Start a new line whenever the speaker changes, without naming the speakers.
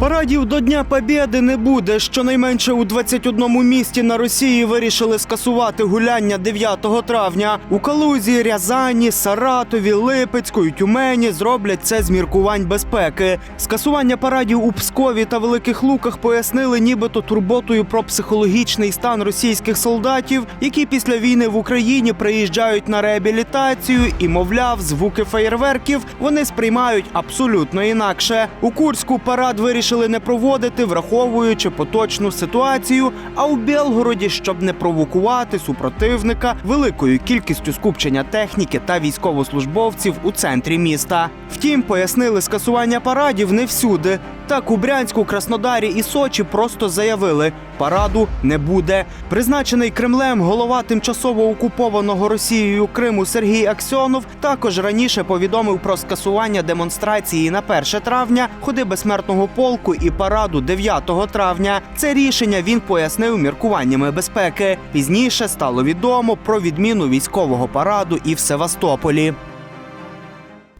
Парадів до Дня Побєди не буде. Щонайменше у 21 місті на Росії вирішили скасувати гуляння 9 травня. У Калузі, Рязані, Саратові, Липецьку і Тюмені зроблять це з міркувань безпеки. Скасування парадів у Пскові та Великих Луках пояснили нібито турботою про психологічний стан російських солдатів, які після війни в Україні приїжджають на реабілітацію і, мовляв, звуки феєрверків вони сприймають абсолютно інакше. У Курську парад вирішили не проводити, враховуючи поточну ситуацію. А у Білгороді, щоб не провокувати супротивника великою кількістю скупчення техніки та військовослужбовців у центрі міста. Втім, пояснили скасування парадів не всюди. Так у Брянську, Краснодарі і Сочі просто заявили, параду не буде. Призначений Кремлем голова тимчасово окупованого Росією Криму Сергій Аксьонов також раніше повідомив про скасування демонстрації на 1 травня, ходи безсмертного полку і параду 9 травня. Це рішення він пояснив міркуваннями безпеки. Пізніше стало відомо про відміну військового параду і в Севастополі.